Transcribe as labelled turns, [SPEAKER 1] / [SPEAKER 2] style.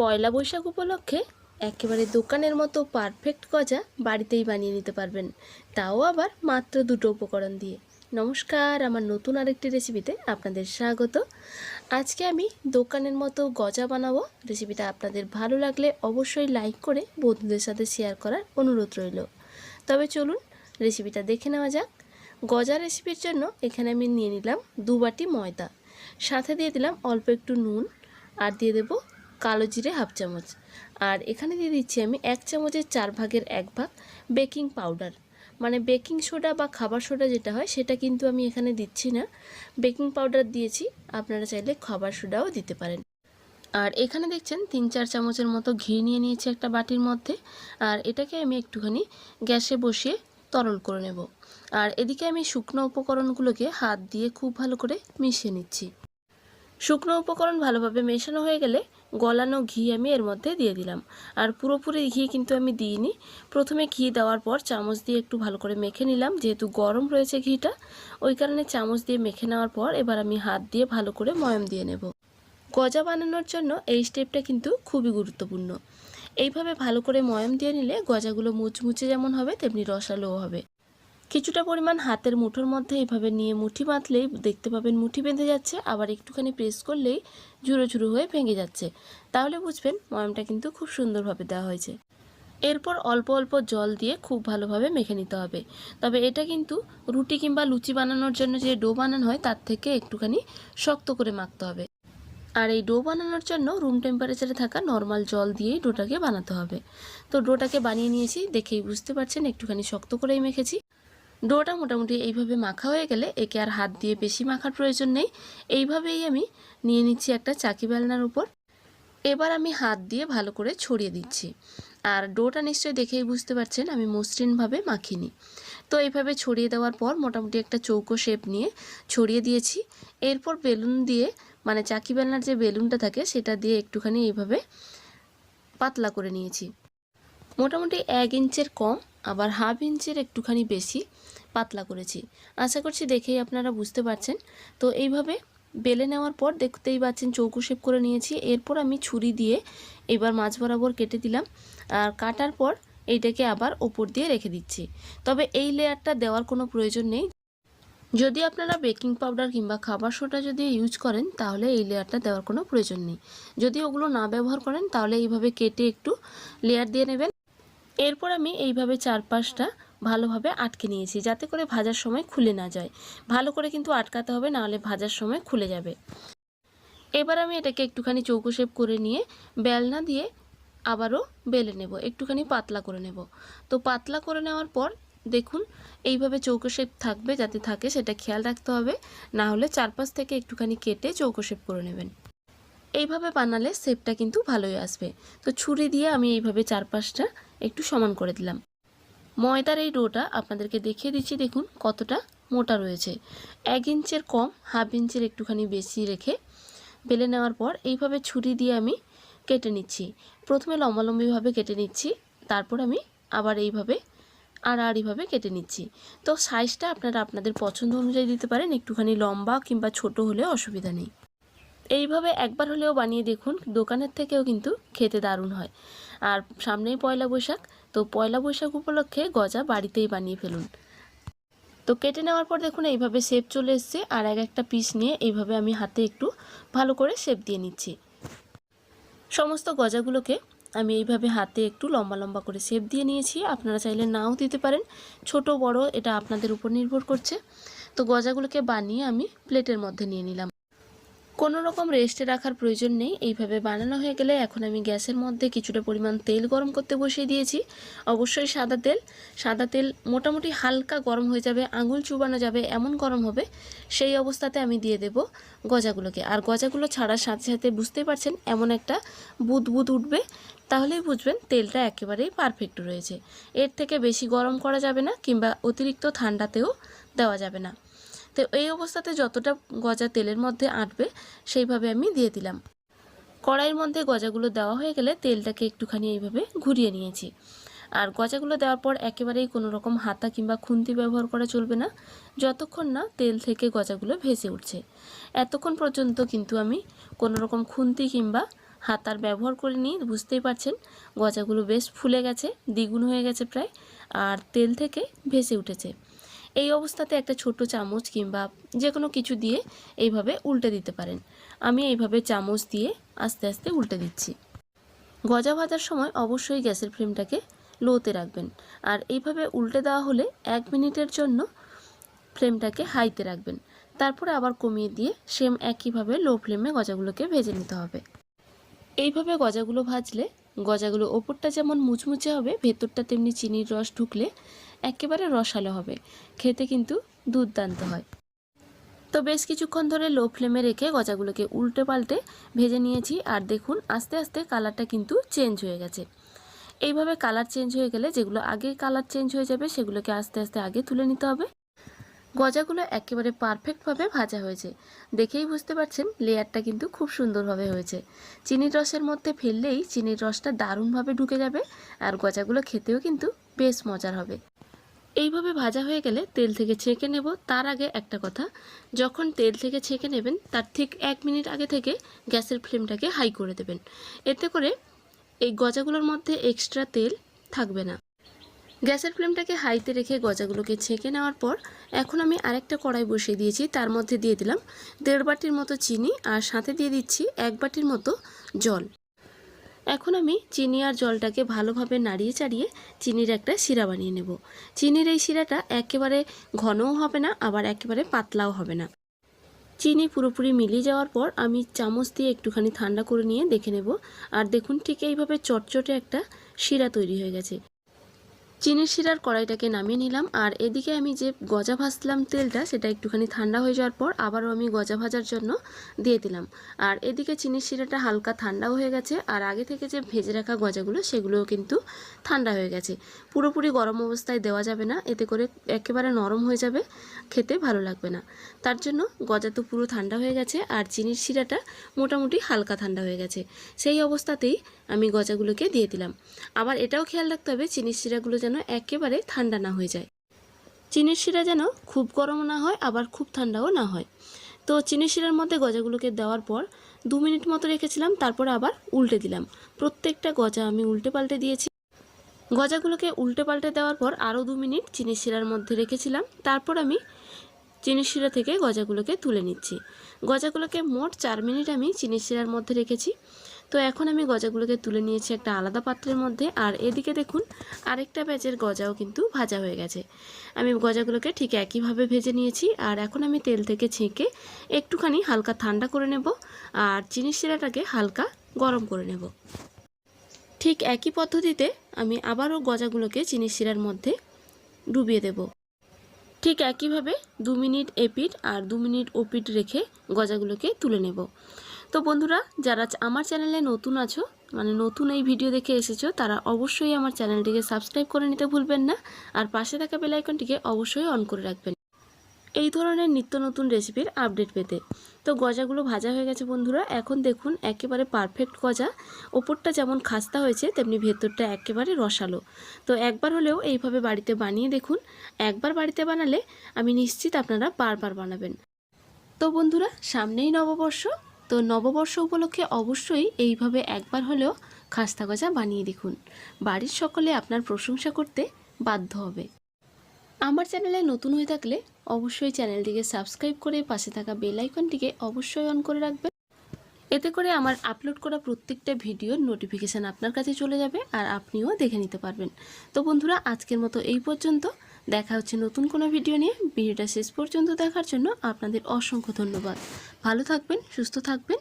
[SPEAKER 1] পয়লা বৈশাখ উপলক্ষে একেবারে দোকানের মতো পারফেক্ট গজা বাড়িতেই বানিয়ে নিতে পারবেন। তাও আবার মাত্র দুটো উপকরণ দিয়ে। নমস্কার, আমার নতুন আরেকটি রেসিপিতে আপনাদের স্বাগত। আজকে আমি দোকানের মতো গজা বানাবো। রেসিপিটা আপনাদের ভালো লাগলে অবশ্যই লাইক করে বন্ধুদের সাথে শেয়ার করার অনুরোধ রইল। তবে চলুন রেসিপিটা দেখে নেওয়া যাক। গজা রেসিপির জন্য এখানে আমি নিয়ে নিলাম দু বাটি ময়দা। সাথে দিয়ে দিলাম অল্প একটু নুন। আর দিয়ে দেব কালো জিরে হাফ চামচ। আর এখানে দিয়ে দিচ্ছি আমি এক চামচের চার ভাগের এক ভাগ বেকিং পাউডার। মানে বেকিং সোডা বা খাবার সোডা যেটা হয়, সেটা কিন্তু আমি এখানে দিচ্ছি না। বেকিং পাউডার দিয়েছি, আপনারা চাইলে খাবার সোডাও দিতে পারেন। আর এখানে দেখছেন, তিন চার চামচের মতো ঘি নিয়ে নিয়েছি একটা বাটির মধ্যে। আর এটাকে আমি একটুখানি গ্যাসে বসিয়ে তরল করে নেব। আর এদিকে আমি শুকনো উপকরণগুলোকে হাত দিয়ে খুব ভালো করে মিশিয়ে নিচ্ছি। শুকনো উপকরণ ভালোভাবে মেশানো হয়ে গেলে গলানো ঘি আমি এর মধ্যে দিয়ে দিলাম। আর পুরোপুরি ঘি কিন্তু আমি দিইনি। প্রথমে ঘি দেওয়ার পর চামচ দিয়ে একটু ভালো করে মেখে নিলাম, যেহেতু গরম রয়েছে ঘিটা। ওই কারণে চামচ দিয়ে মেখে নেওয়ার পর এবার আমি হাত দিয়ে ভালো করে ময়ম দিয়ে নেব। গজা বানানোর জন্য এই স্টেপটা কিন্তু খুবই গুরুত্বপূর্ণ। এইভাবে ভালো করে ময়ম দিয়ে নিলে গজাগুলো মুচমুচে যেমন হবে, তেমনি রসালোও হবে। কিছুটা পরিমাণ হাতের মুঠোর মধ্যে এইভাবে নিয়ে মুঠি বাঁধলেই দেখতে পাবেন মুঠি বেঁধে যাচ্ছে, আবার একটুখানি প্রেস করলেই ঝুরো ঝুরো হয়ে ভেঙে যাচ্ছে। তাহলে বুঝবেন ময়ামটা কিন্তু খুব সুন্দরভাবে দেওয়া হয়েছে। এরপর অল্প অল্প জল দিয়ে খুব ভালোভাবে মেখে নিতে হবে। তবে এটা কিন্তু রুটি কিংবা লুচি বানানোর জন্য যে ডো বানানো হয়, তার থেকে একটুখানি শক্ত করে মাখতে হবে। আর এই ডো বানানোর জন্য রুম টেম্পারেচারে থাকা নর্মাল জল দিয়েই ডোটাকে বানাতে হবে। তো ডোটাকে বানিয়ে নিয়েছি, দেখেই বুঝতে পারছেন, একটুখানি শক্ত করেই মেখেছি। ডোটা মোটামুটি এইভাবে মাখা হয়ে গেলে একে আর হাত দিয়ে বেশি মাখার প্রয়োজন নেই। এইভাবেই আমি নিয়ে নিচ্ছি একটা চাকি বেলনার উপর। এবার আমি হাত দিয়ে ভালো করে ছড়িয়ে দিচ্ছি। আর ডোটা নিশ্চয়ই দেখেই বুঝতে পারছেন, আমি মসৃণভাবে মাখিনি। তো এইভাবে ছড়িয়ে দেওয়ার পর মোটামুটি একটা চৌকো শেপ নিয়ে ছড়িয়ে দিয়েছি। এরপর বেলুন দিয়ে মানে চাকি বেলনার যে বেলুনটা থাকে, সেটা দিয়ে একটুখানি এইভাবে পাতলা করে নিয়েছি। মোটামুটি এক ইঞ্চের কম আবার হাফ ইঞ্চের একটুখানি বেশি পাতলা করেছি। আশা করছি দেখেই আপনারা বুঝতে পারছেন। তো এইভাবে বেলে নেওয়ার পর দেখতেই পাচ্ছেন চৌকো শেপ করে নিয়েছি। এরপর আমি ছুরি দিয়ে এবার মাছ বরাবর কেটে দিলাম। আর কাটার পর এইটাকে আবার ওপর দিয়ে রেখে দিচ্ছি। তবে এই লেয়ারটা দেওয়ার কোনো প্রয়োজন নেই। যদি আপনারা বেকিং পাউডার কিংবা খাবার সোডা যদি ইউজ করেন, তাহলে এই লেয়ারটা দেওয়ার কোনো প্রয়োজন নেই। যদি ওগুলো না ব্যবহার করেন, তাহলে এইভাবে কেটে একটু লেয়ার দিয়ে নেবেন। এরপর আমি এইভাবে চারপাশটা ভালোভাবে আটকে নিয়েছি, যাতে করে ভাজার সময় খুলে না যায়। ভালো করে কিন্তু আটকাতে হবে নাহলে ভাজার সময় খুলে যাবে। এবার আমি এটাকে একটুখানি চৌকো শেপ করে নিয়ে বেলনা দিয়ে আবারও বেলে নেব, একটুখানি পাতলা করে নেব। তো পাতলা করে নেওয়ার পর দেখুন, এইভাবে চৌকো শেপ থাকবে, যাতে থাকে সেটা খেয়াল রাখতে হবে। না হলে চারপাশ থেকে একটুখানি কেটে চৌকো শেপ করে নেবেন। এইভাবে বানালে শেপটা কিন্তু ভালোই আসবে। তো ছুরি দিয়ে আমি এইভাবে চারপাশটা একটু সমান করে দিলাম। ময়দার এই ডোটা আপনাদেরকে দেখিয়ে দিচ্ছি, দেখুন কতটা মোটা রয়েছে। এক ইঞ্চের কম, হাফ ইঞ্চের একটুখানি বেশি রেখে বেলে নেওয়ার পর এইভাবে ছুরি দিয়ে আমি কেটে নিচ্ছি। প্রথমে লম্বালম্বিভাবে কেটে নিচ্ছি, তারপর আমি আবার এইভাবে আড়াআড়িভাবে কেটে নিচ্ছি। তো সাইজটা আপনারা আপনাদের পছন্দ অনুযায়ী দিতে পারেন, একটুখানি লম্বা কিংবা ছোট হলে অসুবিধা নেই। এইভাবে একবার হলেও বানিয়ে দেখুন, দোকানের থেকেও কিন্তু খেতে দারুণ হয়। আর সামনেই পয়লা বৈশাখ, তো পয়লা বৈশাখ উপলক্ষে গজা বাড়িতেই বানিয়ে ফেলুন। তো কেটে নেওয়ার পর দেখুন, এইভাবে শেপ চলে এসছে। আর এক একটা পিস নিয়ে এইভাবে আমি হাতে একটু ভালো করে শেপ দিয়ে নিচ্ছি। সমস্ত গজাগুলোকে আমি এইভাবে হাতে একটু লম্বা লম্বা করে শেপ দিয়ে নিয়েছি। আপনারা চাইলে নাও দিতে পারেন। ছোট, বড়, এটা আপনাদের উপর নির্ভর করছে। তো গজাগুলোকে বানিয়ে আমি প্লেটের মধ্যে নিয়ে নিলাম। কোনো রকম রেস্টে রাখার প্রয়োজন নেই। এইভাবে বানানো হয়ে গেলে এখন আমি গ্যাসের মধ্যে কিছুটা পরিমাণ তেল গরম করতে বসিয়ে দিয়েছি। অবশ্যই সাদা তেল। সাদা তেল মোটামুটি হালকা গরম হয়ে যাবে, আঙুল চুবানো যাবে, এমন গরম হবে, সেই অবস্থাতে আমি দিয়ে দেব গজাগুলোকে। আর গজাগুলো ছাড়ার সাথে সাথে বুঝতেই পারছেন, এমন একটা বুদ বুদ উঠবে, তাহলেই বুঝবেন তেলটা একেবারেই পারফেক্ট রয়েছে। এর থেকে বেশি গরম করা যাবে না, কিংবা অতিরিক্ত ঠান্ডাতেও দেওয়া যাবে না। তো এই অবস্থাতে যতটা গজা তেলের মধ্যে আঁটবে, সেইভাবে আমি দিয়ে দিলাম। কড়াইয়ের মধ্যে গজাগুলো দেওয়া হয়ে গেলে তেলটাকে একটুখানি এইভাবে ঘুরিয়ে নিয়েছি। আর গজাগুলো দেওয়ার পর একেবারেই কোনো রকম হাতা কিংবা খুন্তি ব্যবহার করা চলবে না, যতক্ষণ না তেল থেকে গজাগুলো ভেসে উঠছে। এতক্ষণ পর্যন্ত কিন্তু আমি কোনো রকম খুন্তি কিংবা হাতার ব্যবহার করে নিয়ে বুঝতেই পারছেন? গজাগুলো বেশ ফুলে গেছে, দ্বিগুণ হয়ে গেছে প্রায়, আর তেল থেকে ভেসে উঠেছে। এই অবস্থাতে একটা ছোট চামচ কিংবা যে কোনো কিছু দিয়ে এইভাবে উল্টে দিতে পারেন। আমি এইভাবে চামচ দিয়ে আস্তে আস্তে উল্টে দিচ্ছি। গজা ভাজার সময় অবশ্যই গ্যাসের ফ্লেমটাকে লোতে রাখবেন। আর এইভাবে উল্টে দেওয়া হলে এক মিনিটের জন্য ফ্লেমটাকে হাইতে রাখবেন। তারপরে আবার কমিয়ে দিয়ে সেম একইভাবে লো ফ্লেমে গজাগুলোকে ভেজে নিতে হবে। এইভাবে গজাগুলো ভাজলে, গজাগুলো ওপরটা যেমন মুচমুচে হবে, ভেতরটা তেমনি চিনির রস ঢুকলে একেবারে রসালো হবে। খেতে কিন্তু দুর্দান্ত হয়। তো বেশ কিছুক্ষণ ধরে লো ফ্লেমে রেখে গজাগুলোকে উল্টে পাল্টে ভেজে নিয়েছি আর দেখুন, আস্তে আস্তে কালারটা কিন্তু চেঞ্জ হয়ে গেছে। এইভাবে কালার চেঞ্জ হয়ে গেলে যেগুলো আগে কালার চেঞ্জ হয়ে যাবে, সেগুলোকে আস্তে আস্তে আগে তুলে নিতে হবে। গজাগুলো একেবারে পারফেক্টভাবে ভাজা হয়েছে। দেখেই বুঝতে পারছেন, লেয়ারটা কিন্তু খুব সুন্দরভাবে হয়েছে। চিনির রসের মধ্যে ফেললেই চিনির রসটা দারুণভাবে ঢুকে যাবে আর গজাগুলো খেতেও কিন্তু বেশ মজার হবে। এইভাবে ভাজা হয়ে গেলে তেল থেকে ছেঁকে নেব। তার আগে একটা কথা, যখন তেল থেকে ছেঁকে নেবেন, তার ঠিক এক মিনিট আগে থেকে গ্যাসের ফ্লেমটাকে হাই করে দেবেন। এতে করে এই গজাগুলোর মধ্যে এক্সট্রা তেল থাকবে না। গ্যাসের ফ্লেমটাকে হাইতে রেখে গজাগুলোকে ছেঁকে নেওয়ার পর এখন আমি আরেকটা কড়াই বসিয়ে দিয়েছি, তার মধ্যে দিয়ে দিলাম দেড় বাটির মতো চিনি আর সাথে দিয়ে দিচ্ছি এক বাটির মতো জল। এখন আমি চিনি আর জলটাকে ভালোভাবে নাড়িয়ে চাড়িয়ে চিনির একটা শিরা বানিয়ে নেব। চিনির এই শিরাটা একেবারে ঘনও হবে না, আবার একেবারে পাতলাও হবে না। চিনি পুরোপুরি মিলিয়ে যাওয়ার পর আমি চামচ দিয়ে একটুখানি ঠান্ডা করে নিয়ে দেখে নেব। আর দেখুন ঠিক এইভাবে চটচটে একটা শিরা তৈরি হয়ে গেছে। চিনির শিরার কড়াইটাকে নামিয়ে নিলাম, আর এদিকে আমি যে গজা ভাজলাম তেলটা, সেটা একটুখানি ঠান্ডা হয়ে যাওয়ার পর আবারও আমি গজা ভাজার জন্য দিয়ে দিলাম। আর এদিকে চিনির শিরাটা হালকা ঠান্ডা হয়ে গেছে, আর আগে থেকে যে ভেজে রাখা গজাগুলো, সেগুলোও কিন্তু ঠান্ডা হয়ে গেছে। পুরোপুরি গরম অবস্থায় দেওয়া যাবে না, এতে করে একেবারে নরম হয়ে যাবে, খেতে ভালো লাগবে না। তার জন্য গজা তো পুরো ঠান্ডা হয়ে গেছে, আর চিনির শিরাটা মোটামুটি হালকা ঠান্ডা হয়ে গেছে। সেই অবস্থাতেই আমি গজাগুলোকে দিয়ে দিলাম। আবার এটাও খেয়াল রাখতে হবে, চিনির শিরাগুলো যেন একেবারে ঠান্ডা না হয়ে যায়। চিনির শিরা যেন খুব গরমও না হয়, আবার খুব ঠান্ডাও না হয়। তো চিনির শিরার মধ্যে গজাগুলোকে দেওয়ার পর দু মিনিট মতো রেখেছিলাম, তারপর আবার উল্টে দিলাম। প্রত্যেকটা গজা আমি উল্টে পাল্টে দিয়েছি। গজাগুলোকে উল্টে পাল্টে দেওয়ার পর আরও দু মিনিট চিনির শিরার মধ্যে রেখেছিলাম, তারপর আমি চিনির শিরা থেকে গজাগুলোকে তুলে নিচ্ছি। গজাগুলোকে মোট চার মিনিট আমি চিনির শিরার মধ্যে রেখেছি। তো এখন আমি গজাগুলোকে তুলে নিয়েছি একটা আলাদা পাত্রের মধ্যে, আর এদিকে দেখুন, আরেকটা ব্যাচের গজাও কিন্তু ভাজা হয়ে গেছে। আমি গজাগুলোকে ঠিক একইভাবে ভেজে নিয়েছি, আর এখন আমি তেল থেকে ছেঁকে একটুখানি হালকা ঠান্ডা করে নেব, আর চিনির শিরাটাকে হালকা গরম করে নেব। ঠিক একই পদ্ধতিতে আমি আবারও গজাগুলোকে চিনির শিরার মধ্যে ডুবিয়ে দেব। ঠিক একইভাবে দু মিনিট এপিট আর দু মিনিট ওপিট রেখে গজাগুলোকে তুলে নেব। তো বন্ধুরা, যারা আমার চ্যানেলে নতুন আছো মানে নতুন এই ভিডিও দেখে এসেছ, তারা অবশ্যই আমার চ্যানেলটিকে সাবস্ক্রাইব করে নিতে ভুলবেন না, আর পাশে থাকা বেল আইকনটিকে অবশ্যই অন করে রাখবেন। এই ধরনের নিত্য নতুন রেসিপির আপডেট পেতে। তো গজাগুলো ভাজা হয়ে গেছে বন্ধুরা, এখন দেখুন একেবারে পারফেক্ট গজা। ওপরটা যেমন খাস্তা হয়েছে, তেমনি ভেতরটা একেবারে রসালো। তো একবার হলেও এইভাবে বাড়িতে বানিয়ে দেখুন, একবার বাড়িতে বানালে আমি নিশ্চিত আপনারা বারবার বানাবেন। তো বন্ধুরা, সামনেই নববর্ষ তো নববর্ষ উপলক্ষে অবশ্যই এইভাবে একবার হলেও খাস্তা গজা বানিয়ে দেখুন। বাড়ির সকলে আপনার প্রশংসা করতে বাধ্য হবে। আমার চ্যানেলে নতুন হয়ে থাকলে অবশ্যই চ্যানেলটিকে সাবস্ক্রাইব করে পাশে থাকা বেল আইকনটিকে অবশ্যই অন করে রাখবেন। এতে করে আমার আপলোড করা প্রত্যেকটা ভিডিওর নোটিফিকেশান আপনার কাছে চলে যাবে আর আপনিও দেখে নিতে পারবেন। তো বন্ধুরা, আজকের মতো এই পর্যন্ত। দেখা হচ্ছে নতুন কোনো ভিডিও নিয়ে। ভিডিওটা শেষ পর্যন্ত দেখার জন্য আপনাদের অসংখ্য ধন্যবাদ। ভালো থাকবেন, সুস্থ থাকবেন।